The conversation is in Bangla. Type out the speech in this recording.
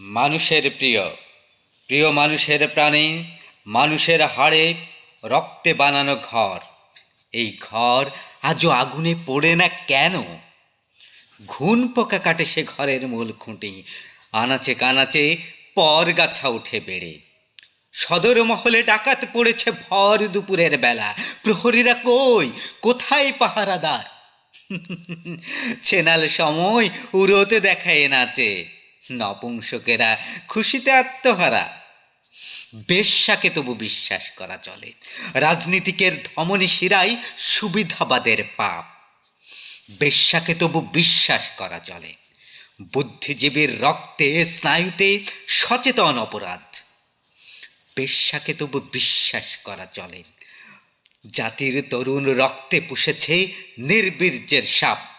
মানুষের প্রিয়। প্রিয় মানুষের প্রাণে, মানুষের হাড়ে রক্তে বানানো ঘর। এই ঘর আজও আগুনে পড়ে না কেন? ঘুন পোকা কাটে সে ঘরের মূল খুঁটি। আনাচে কানাচে পর গাছা উঠে বেড়ে। সদর মহলে ডাকাত পড়েছে ভর দুপুরের বেলা। প্রহরীরা কই? কোথায় পাহারাদার? চেনাল সময় উড়োতে দেখায় নাচে নপুংসকেরা খুশিতে আত্মহারা। বেশ্যাকে তবু বিশ্বাস করা চলে। রাজনীতিকের ধমনী শিরাই সুবিধাবাদের পাপ। বেশ্যাকে তবু বিশ্বাস করা চলে। বুদ্ধিজীবীর রক্তে, স্নায়ুতে সচেতন অপরাধ। বেশ্যাকে তবু বিশ্বাস করা চলে। জাতির তরুণ রক্তে পুষেছে নির্বীর্যের সাপ।